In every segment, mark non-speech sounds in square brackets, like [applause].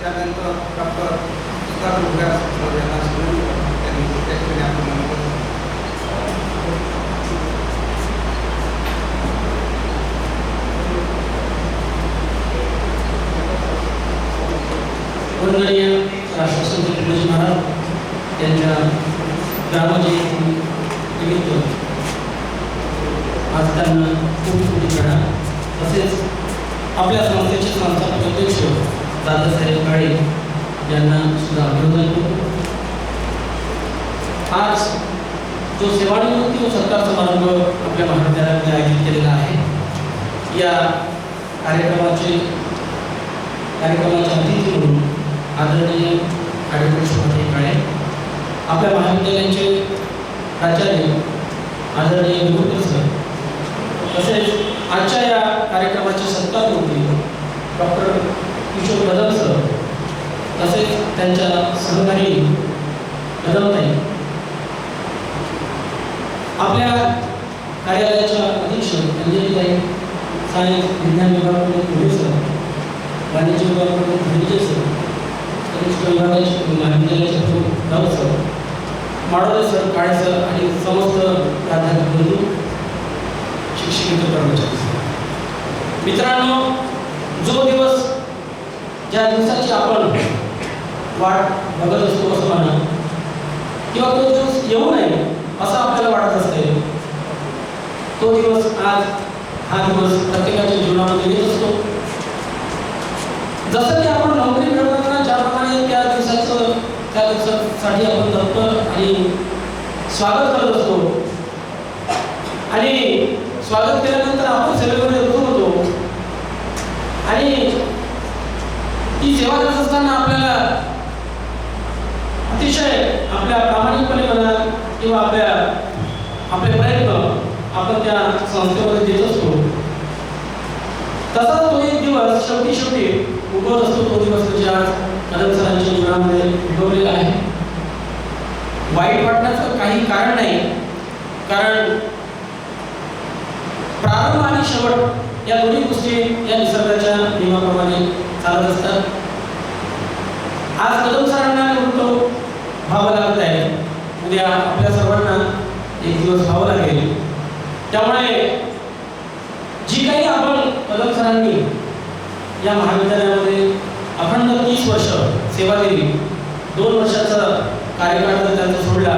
त्यानंतर doctor Sudhakar उगास sir यांना विनंती करतो त्यांनी प्रत्यक्षपणे आपलं मनोगत वंदनीय राष्ट्रसंत तुकडोजी महाराज यांच्या ग्रामजयंती निमित्त आज त्यांना खूप खूप प्रणाम तसेच आपल्या संस्थेचे संस्थापक अध्यक्ष दादासाहेब काळे यांना सुद्धा अभिनंदन करतो. आज जो सेवानिवृत्ती व सत्कार समारंभ आपल्या महाविद्यालयामध्ये आयोजित केलेला आहे या कार्यक्रमाचे कार्यक्रमाच्या अतिथी म्हणून आदरणीय ॲडव्होकेट सुभाष काळे आपल्या महाविद्यालयाचे प्राचार्य आदरणीय विभूकर सर तसेच आजच्या या कार्यक्रमाचे सत्कार मंत्री डॉक्टर किशोर कदम सर तसेच त्यांच्या सहकारी कदमताई आपल्या कार्यालयाच्या अधीक्षक अंजलीताई सायन्स विज्ञान विभागाकडून पुढे सर वाणिज्य विभागाकडून धनंजय सर कनिष्ठ विभागाचे महाविद्यालयाचे प्रमुख Raut sir Madole sir Kale sir आणि समस्त प्राध्यापक बंधू शिक्षकेतर कर्मचारी सर. मित्रांनो जो दिवस ज्या दिवसाची आपण वाट बघत असतो असं म्हणा किंवा तो दिवस येऊ नये असं आपल्याला वाटत असते तो दिवस आज हा दिवस प्रत्येकाच्या जीवनामध्ये येत असतो. जसं की आपण नोकरी मिळवताना ज्याप्रमाणे त्या दिवसाचं त्या दिवसासाठी आपण तत्पर आणि स्वागत करत असतो. आणि स्वागत केल्यानंतर आपण सेवेमध्ये रुजू होतो. आणि ती सेवा करत असताना आपल्याला अतिशय आपल्या प्रामाणिकपणे म्हणा किंवा आपल्या आपले प्रयत्न आपण त्या संस्थेमध्ये देत असतो. तसाच तो एक दिवस शेवटी शेवटी उगवत असतो तो दिवस म्हणजे आज कदम सरांच्या जीवनामध्ये उगवलेला आहे. वाईट वाटण्याचं काही कारण नाही कारण प्रारंभ आणि शेवट या दोन्ही गोष्टी या निसर्गाच्या नियमाप्रमाणे चालत असतात. आज कदम सरांना म्हणतो व्हावं लागत आहे. उद्या आपल्या सर्वांना एक दिवस व्हावं लागेल. त्यामुळे जी काही आपण कदम सरांनी या महाविद्यालयामध्ये अखंड तीस वर्ष सेवा दिली दोन वर्षाचा कार्यकाळ जर त्यांचा सोडला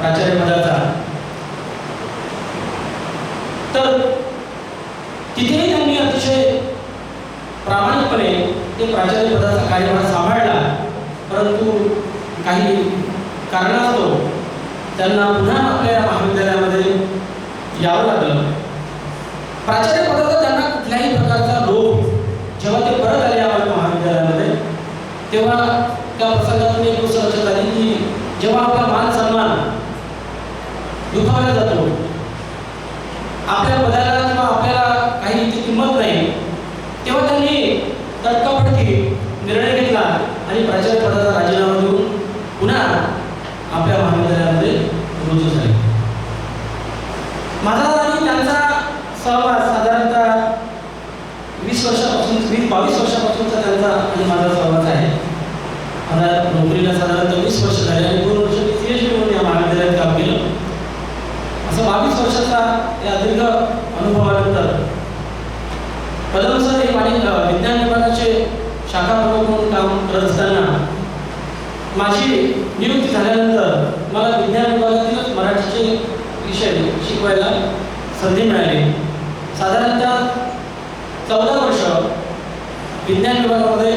प्राचार्य पदाचा तर तिथेही त्यांनी अतिशय प्रामाणिकपणे ते प्राचार्य पदाचा कार्यभार सांभाळला. परंतु काही कारणास्तव त्यांना पुन्हा आपल्या महाविद्यालयामध्ये यावं लागलं. प्राचार्य पदाचा त्यांना कुठल्याही प्रकारचा रोग जेव्हा ते परत आले आपल्या महाविद्यालयामध्ये तेव्हा त्या प्रसंगातून एक गोष्ट लक्षात आली की जेव्हा आपला मान सन्मान दुखावला जातो आपल्या पदाला किंवा आपल्याला काही इथे किंमत नाही तेव्हा त्यांनी तटकाफटकी निर्णय घेतला आणि प्राचार्य पदाचा राजीनामा देऊन पुन्हा आपल्या महाविद्यालयामध्ये रुजू झाले माझा आणि त्यांचा सहवास साधारणतः वीस वर्षापासून वीस बावीस वर्षापासूनचा त्यांचा आणि माझा सहवास आहे. आता नोकरीला साधारणतः वीस वर्ष झाले आणि दोन वर्ष मी सी एच म्हणून या महाविद्यालयात काम केलं. असं बावीस वर्षाचा या दीर्घ अनुभवानंतर कदम सर हे माझे विज्ञान विभागाचे शाखा प्रमुख म्हणून काम करत असताना माझी नियुक्ती झाल्यानंतर मला विज्ञान विभागातीलच मराठीचे विषय शिकवायला संधी मिळाली. चौदा वर्ष विज्ञान विभागामध्ये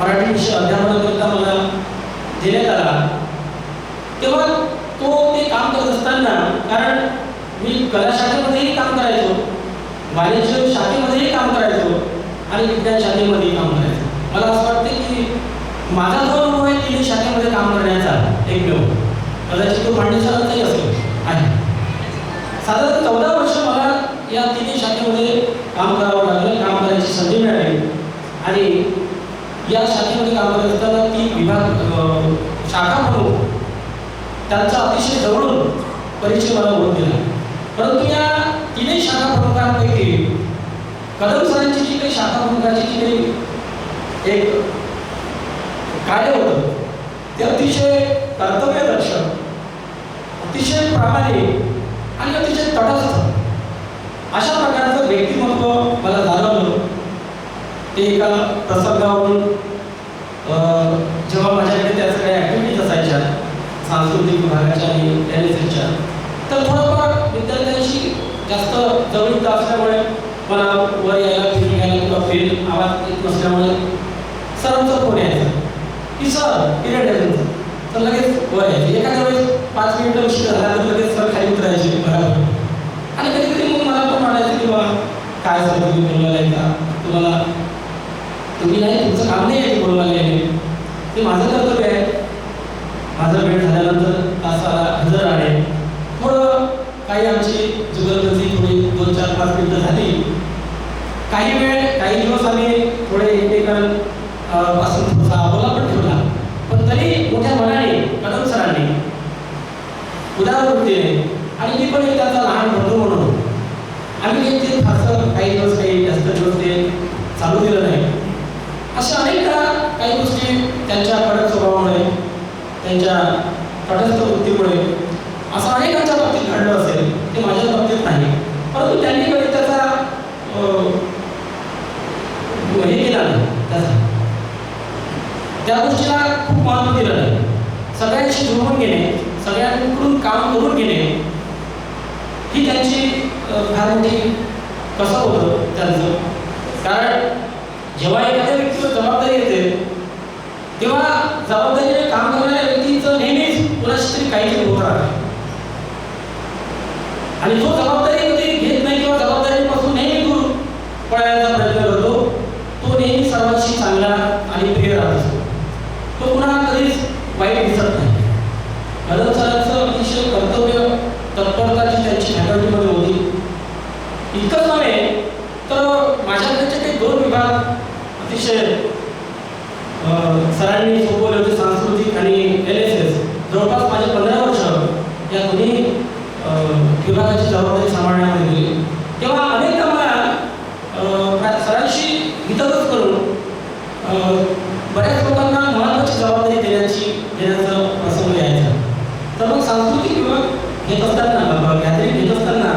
मराठी विषय अध्यापनाकरिता मला देण्यात आला. तेव्हा तो ते काम करत असताना कारण मी कला शाखेमध्येही काम करायचो. वाणिज्य शाखेमध्येही काम करायचो आणि विज्ञान शाखेमध्येही काम करायचो. मला असं वाटते की माझा जो अनुभव आहे तिन्ही शाखेमध्ये काम करण्याचा एकमेव. कदाचित तो पांडेसरांचाही असेल आहे. साधारण चौदा वर्ष मला या तिन्ही शाखेमध्ये काम करावं लागलं काम करायची संधी मिळाली. आणि या शाखेमध्ये काम करत असताना ती विभाग शाखा म्हणून त्यांचा अतिशय जवळून परिचय मला होत दिला परंतु या तिन्ही शाखा प्रमुखांपैकी कदम सरांची जी काही शाखा प्रमुखाची जी काही एक कार्य होतं ते अतिशय कर्तव्यदर्शक अतिशय प्रामाणिक आणि अतिशय तटस्थ अशा प्रकारचं व्यक्तिमत्व मला जाणवलं. ते एका प्रसंगावरून जेव्हा माझ्याकडे त्या सगळ्या ॲक्टिव्हिटीज असायच्या सांस्कृतिक विभागाच्या आणि एन एस एसच्या तर थोडंफार विद्यार्थ्यांशी जास्त जवळीकता असल्यामुळे मला वर यायला फिरून यायला किंवा फेल आवाज येत नसल्यामुळे सरांचा फोन यायचा. की सर पिरियड आहे तर लगेच वर यायचे. एखाद्या वेळेस पाच मिनिटं उशीर झाला तर लगेच सर खाली उतरायचे बरोबर आणि कधी कधी मग मला पण वाटायचं की बाबा काय झालं तुम्ही बोलवायला येता तुम्हाला तुम्ही नाही तुमचं काम नाही आहे ते बोलवायला येणे. ते माझं कर्तव्य आहे माझा वेळ झाल्यानंतर तासाला हजर राहणे थोडं काही आमची जुगलबंदी थोडी दोन चार पाच मिनिटं झाली काही वेळ काही दिवस आम्ही थोडे एकमेकां अं, पासून थोडासा अबोला पण ठेवला पण तरी मोठ्या मनाने कदम सरांनी उदार वृत्तीने आणि मी पण एक त्याचा लहान बंधू म्हणून आम्ही काही ते फारसं काही दिवस काही जास्त दिवस ते चालू दिलं नाही अशा अनेकदा काही गोष्टी त्यांच्या कडक स्वभावामुळे त्यांच्या तटस्थ वृत्तीमुळे असं अनेकांच्या बाबतीत घडलं असेल ते माझ्या बाबतीत नाही. परंतु त्यांनी कधी त्याचा हे केला नाही त्याचा. त्या गोष्टीला खूप महत्त्व दिलं नाही. सगळ्यांशी जुळवून घेणे सगळ्यांकडून काम करून घेणे ही त्यांची फार मोठी कसं होतं त्यांचं? कारण जेव्हा एखाद्या व्यक्तीवर जबाबदारी येते तेव्हा जबाबदारीने काम करणाऱ्या व्यक्तीचं नेहमीच कुणाशी तरी काहीतरी होत आणि जो जबाबदारी कधी घेत नाही किंवा जबाबदारीपासून नेहमी दूर पळायचा प्रयत्न करतो तो नेहमी सर्वांशी चांगला आणि प्रिय राहत असतो तो कुणाला कधीच वाईट दिसत नाही कदम सरांचं अतिशय कर्तव्य तत्परता जी त्यांची फॅकल्टीमध्ये होती इतकंच नव्हे तर माझ्याकडचे काही दोन विभाग अतिशय अं, सरांनी सोपवले होते सांस्कृतिक आणि एल एस एस जवळपास माझ्या पंधरा वर्ष या दोन्ही अं, विभागाची जबाबदारी सांभाळण्यामध्ये गेली तेव्हा अनेकदा मला अं, प्रा- सरांशी हितगत करून अं, बऱ्याच लोकांना महत्त्वाची जबाबदारी देण्याची देण्याचं प्रसंग यायचा तर मग सांस्कृतिक विभाग घेत असताना गॅदरिंग घेत असताना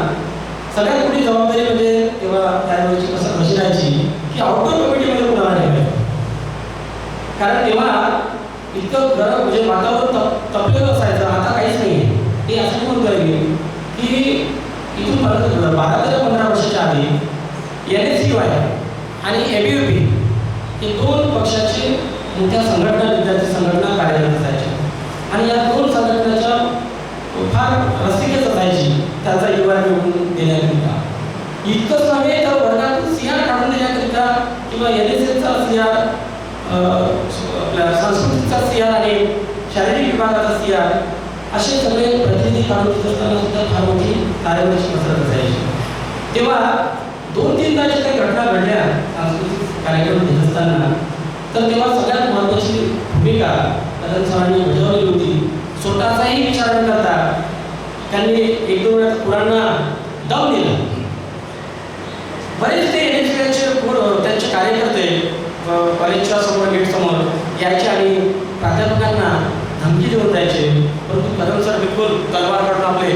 सगळ्यात मोठी जबाबदारी म्हणजे तेव्हा त्यावेळेची कसं कशी राहायची की आउटडोर कमिटीमध्ये कुणाला ठेवायचं कारण तेव्हा इतकं गरम म्हणजे वातावरण तप असायचं आता काहीच नाही ते असं म्हणून करेल की इथून परत बारा ते पंधरा वर्षाच्या आधी एन एस यू आहे आणि ए बी यू पी हे दोन पक्षाचे मोठ्या संघटना विद्यार्थी संघटना कार्यरत असायच्या आणि या दोन संघटनेच्या फार रस्तिकेच असायची त्याचा युवा निवडून देण्याकरिता इतकंच नव्हे तर वर्गातून सिआर काढून देण्याकरिता किंवा एन एस एसचा सिआर आपल्या संस्कृतीचा सिआर आणि शारीरिक विभागाचा सिआर असे सगळे प्रतिनिधी काढून असताना सुद्धा फार मोठी कार्यवाहीची पसरत असायची तेव्हा दोन तीनदा ज्या काही घटना घडल्या सांस्कृतिक कार्यक्रम घेत असताना तर तेव्हा सगळ्यात महत्त्वाची भूमिका कदम सरांनी बजावली होती. स्वतःचाही विचार न करता त्यांनी एक दोन वेळा पुरांना दम दिला. बरेच ते एन एस त्यांचे कार्यकर्ते अ, कॉलेजच्या समोर गेट समोर यायचे आणि प्राध्यापकांना धमकी देऊन जायचे परंतु कदम सर बिलकुल तलवार काढून आपले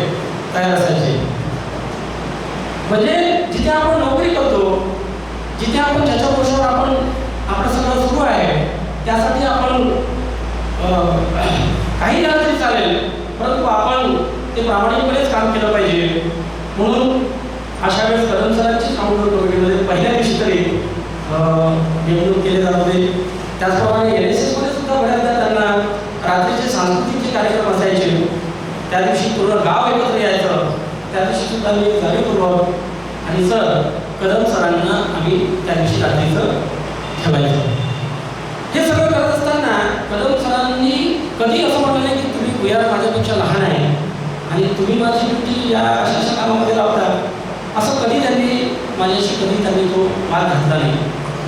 तयार असायचे. म्हणजे जिथे आपण नोकरी करतो जिथे आपण ज्याच्या वर्षावर आपण आपलं सगळं सुरू आहे त्यासाठी आपण अं, काही झालं तरी चालेल परंतु आपण ते प्रामाणिकपणेच काम केलं पाहिजे. म्हणून अशा वेळेस कदम सरांची काउंटर कमिटीमध्ये पहिल्या दिवशी तरी अं, नेमणूक केले जात होते. त्याचप्रमाणे एन एस एसमध्ये सुद्धा बऱ्याचदा त्यांना रात्रीचे सांस्कृतिक जे कार्यक्रम असायचे त्या दिवशी पूर्ण गाव एकत्र यायचं त्या जाणीव सुद्धा आणि सर कदम सरांना आम्ही त्या दिवशी रात्रीचं ठेवायचं. हे सगळं करत असताना कदम सरांनी कधी असं म्हटलं नाही की तुम्ही भुयार माझ्यापेक्षा लहान आहे आणि तुम्ही माझी ड्युटी या अशा अशा कामामध्ये लावता? असं कधी त्यांनी माझ्याशी कधी त्यांनी तो मार घातला नाही.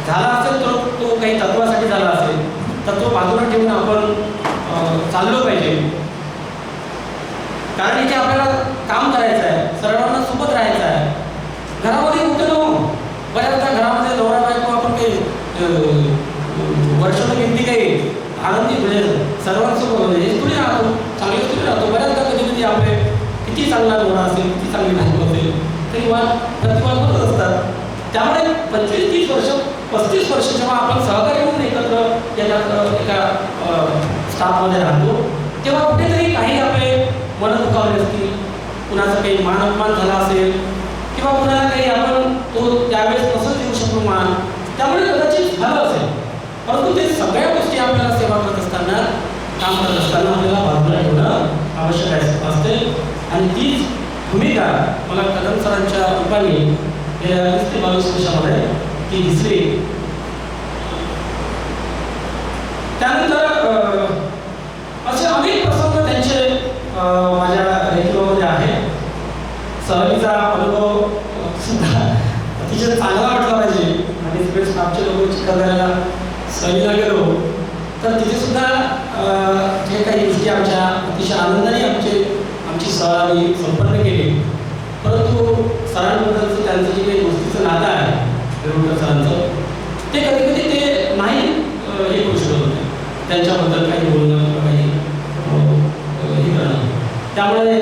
झाला असेल तर तो काही तत्वासाठी झाला असेल तर तो बाजूला ठेवून आपण चाललो पाहिजे. कारण इथे आपल्याला काम करायचं आहे सर्वांना सोबत राहायचं आहे. घरामध्ये कुठं हो. बऱ्याचदा घरामध्ये नवरा बायको आपण काही वर्षाला किती काही आनंद म्हणजे सर्वांसोबत म्हणजे थोडी राहतो चांगले थोडी राहतो. बऱ्याचदा कधी कधी आपले किती चांगला नवरा असेल किती चांगली बायको असेल तरी वा प्रतिवाद करत असतात. त्यामुळे पंचवीस तीस वर्ष पस्तीस वर्ष जेव्हा आपण सहकारी म्हणून एकत्र एका एका स्टाफमध्ये राहतो तेव्हा कुठेतरी काही आपले मन दुखावले असतील कुणाचा मान अपमान झाला असेल किंवा कुणाला काही आपण तो त्यावेळेस कसं देऊ शकतो मान त्यामुळे कदाचित झालं असेल. परंतु ते सगळ्या गोष्टी आपल्याला सेवा करत असताना काम करत असताना आपल्याला बाजूला ठेवणं आवश्यक असते. आणि तीच भूमिका मला कदम सरांच्या रूपाने गेल्या वीस ते बावीस वर्षामध्ये ती दिसली. त्यानंतर असे अनेक प्रसंग त्यांचे अं, माझ्या लेखनामध्ये आहे सहलीचा अनुभव अं, सुद्धा अतिशय चांगला वाटला पाहिजे आणि सगळे एखाद्याला लोक सहलीला गेलो तर तिथे सुद्धा जे काही गोष्टी आमच्या अतिशय आनंदाने आमचे आमची सहल आम्ही संपन्न केली. परंतु सरांबद्दलचं त्यांचं जे काही गोष्टीचं नातं आहे वेरुळकर सरांचं ते कधी कधी ते नाही हे करू शकत होते. त्यांच्याबद्दल काही बोलणं काही हे करणं. त्यामुळे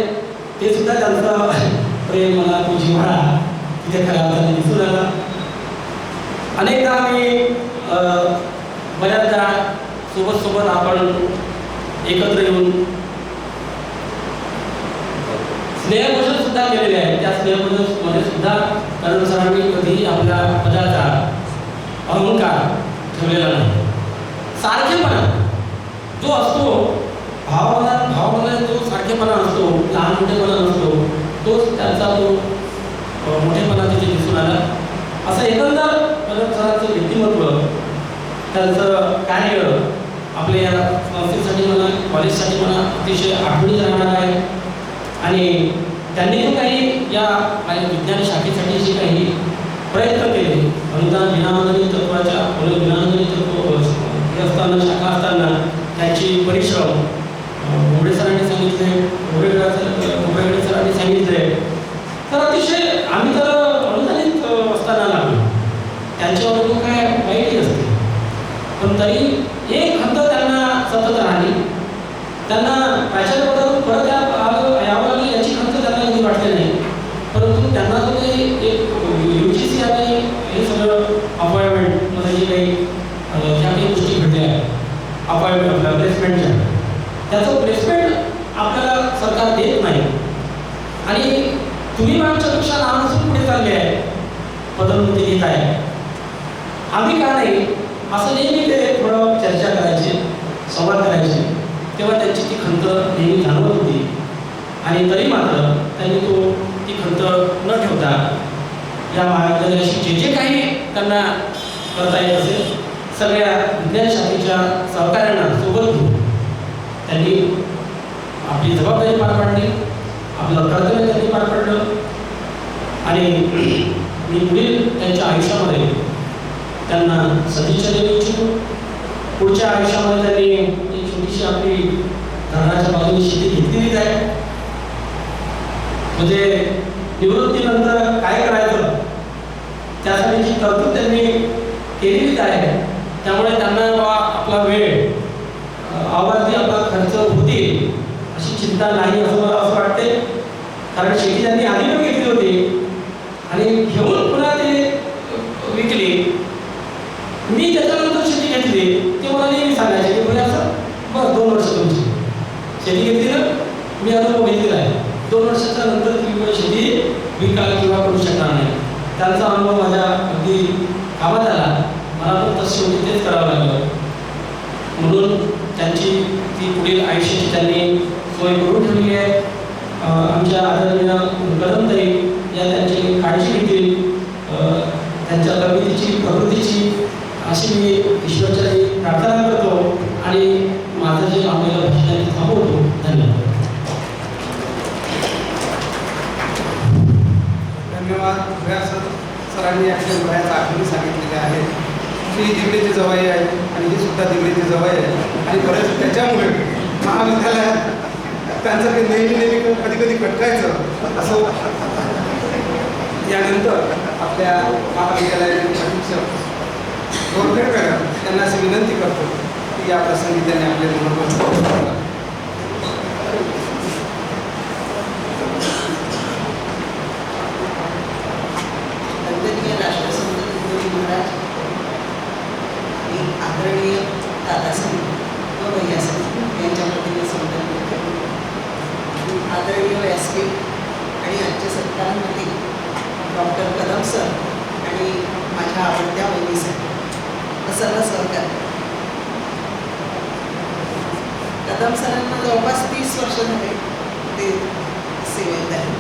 ते सुद्धा त्यांचं [laughs] प्रेम मला तुझी जिव्हाळा तिथे खऱ्या अर्थाने दिसून आला. अनेकदा आम्ही बऱ्याचदा सोबत सोबत आपण एकत्र येऊन स्नेहभोजन सुद्धा केलेले आहे. त्या स्नेहभोजनमध्ये सुद्धा कारण सरांनी कधी आपल्या पदाचा अहंकार ठेवलेला नाही. सारखेपणा जो असतो भावना भावना जो सारखेपणा असतो लहान मोठेपणा नसतो तोच त्यांचा तो मोठेपणा तिथे दिसून आला. असं एकंदर करण सरांचं व्यक्तिमत्व त्यांचं कार्य आपल्या या संस्थेसाठी म्हणा कॉलेजसाठी म्हणा अतिशय आठवणीत राहणार आहे. आणि त्यांनी जो काही या विज्ञान शाखेसाठी जे काही प्रयत्न केले अनुदान विनामूल्य तत्वाच्या अनुदान तत्व हे असताना शाखा असताना त्यांची परिश्रम मोबडे सरांनी सांगितले मोबडेकडे मोबडेकडे सरांनी सांगितले. तर अतिशय आम्ही तर अनुदानित असताना लागलो काय वाईटही असते पण तरी एक हद्द त्यांना सतत राहिली. त्यांना प्राचार्यपदातून परत या आलं- यावं लागलं याची खंत त्यांना कधी वाटली नाही परंतु त्यांना जो काही एक यू जी सी आणि हे सगळं अपॉइंटमेंटमध्ये जे काही अं, ज्या काही गोष्टी घडल्या अपॉइंटमेंट आपल्या प्लेसमेंटच्या त्याचं प्लेसमेंट आपल्याला सरकार देत नाही आणि तुम्ही आमच्यापेक्षा लहान असून पुढे चालले आहे पदोन्नती घेत आहे आम्ही का नाही असं नेहमी ते थोडं चर्चा करायचे संवाद करायचे तेव्हा त्यांची ती खंत नेहमी जाणवत होती. आणि तरी मात्र त्यांनी तो ती खंत न ठेवता या महाविद्यालयाशी जे जे काही त्यांना करता येत असेल सगळ्या विज्ञान शाखेच्या सहकार्यांना सोबत घेऊन त्यांनी आपली जबाबदारी पार पाडली आपलं कर्तव्य त्यांनी पार पाडलं. आणि मी पुढील त्यांच्या आयुष्यामध्ये त्यांना सदिच्छा देऊ इच्छितो. पुढच्या आयुष्यामध्ये त्यांनी एक छोटीशी आपली धरणाच्या बाजूने शेती घेतलेलीच आहे. म्हणजे निवृत्तीनंतर काय करायचं? त्यासाठीची तरतूद त्यांनी केलेलीच आहे. त्यामुळे त्यांना बा आपला वेळ आवाजी आपला खर्च होतील अशी चिंता नाही असं मला असं वाटते कारण शेती त्यांनी आधी पण घेतली होती आणि घेऊन पुन्हा ते अ, विकली मी त्याच्यानंतर शेती घेतली ते मला नेहमी सांगायचे की म्हणजे असं बस दोन वर्ष तुमची शेती घेतली ना मी अनुभव घेतलेला आहे दोन वर्षाच्या नंतर तुम्ही पण शेती विकाल किंवा करू शकणार नाही. त्यांचा अनुभव माझ्या अगदी कामात आला. मला पण तसं शेवटी तेच करावं लागलं. म्हणून त्यांची ती पुढील आयुष्याची त्यांनी सोय करून ठेवलेली आहे. आमच्या आदरणीय कदमताई या त्यांची काळजी घेतील. त्यांच्या प्रगतीची प्रकृतीची अशी मी ईश्वरचरणी प्रार्थना करतो आणि माझं जे आपल्याला भाषण आहे ते थांबवतो धन्यवाद धन्यवाद. व्यास सरांनी आपल्या बऱ्याच आठवणी सांगितलेल्या आहेत. ही दिगडीची जवाई आहे आणि ही सुद्धा दिगडीची जवाई आहे. आणि बऱ्याच त्याच्यामुळे महाविद्यालयात त्यांचं ते नेहमी नेहमी कधी कधी कटकायचं असं यानंतर आपल्या महाविद्यालयाचे अधीक्षक गोरखेडकर त्यांना अशी विनंती करतो की या प्रसंगी त्यांनी आपले दोन गोष्टी बोलल्या. वंदनीय राष्ट्रसंत तुकडोजी महाराज आणि आदरणीय दादासाहेब व भैयासाहेब यांच्या वतीने संबंध आदरणीय व्यासपीठ आणि आजच्या सत्कारामध्ये डॉक्टर कदम सर आणि माझ्या आवडत्या वहिनी सर व सर्व सहकारी कदम सरांना जवळपास तीस वर्ष झाले ते सेवेत आहे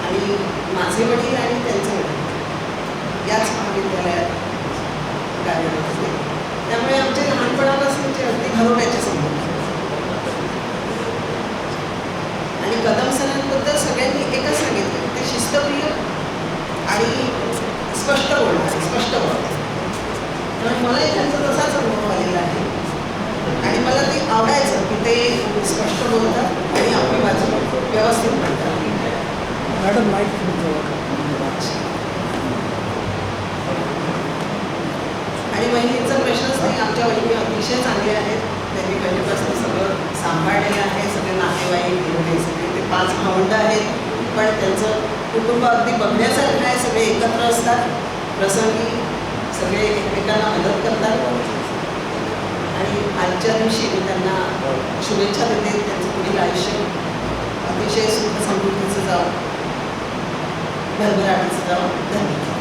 आणि माझे वडील आणि त्यांचे वडील याच महाविद्यालयात कार्यरत असते. त्यामुळे आमचे लहानपणापासूनचे अगदी घरोट्याचे संबंध. आणि कदम सणांबद्दल सगळ्यांनी एकच सांगितलं ते शिस्तप्रिय आणि स्पष्ट बोलणार स्पष्ट बोलणार. त्यामुळे मला त्यांचा तसाच अनुभव आलेला आहे. आणि मला ते आवडायचं की ते स्पष्ट बोलतात आणि आपली बाजू व्यवस्थित मांडतात मॅडम माईक आणि बहिणींचा प्रश्नच अतिशय चांगले आहेत. त्यांनी पहिल्यापासून सगळं सांभाळलेलं आहे सगळे नातेवाईक वगैरे सगळे ते पाच भावंड आहेत. पण त्यांचं कुटुंब अगदी बघण्यासारखं आहे सगळे एकत्र असतात. प्रसंगी सगळे एकमेकांना मदत करतात. आणि आजच्या दिवशी मी त्यांना शुभेच्छा देते. त्यांचं पुढील आयुष्य अतिशय सुख समृद्धीचं जावं. भरभराटीचं जावं. धन्यवाद.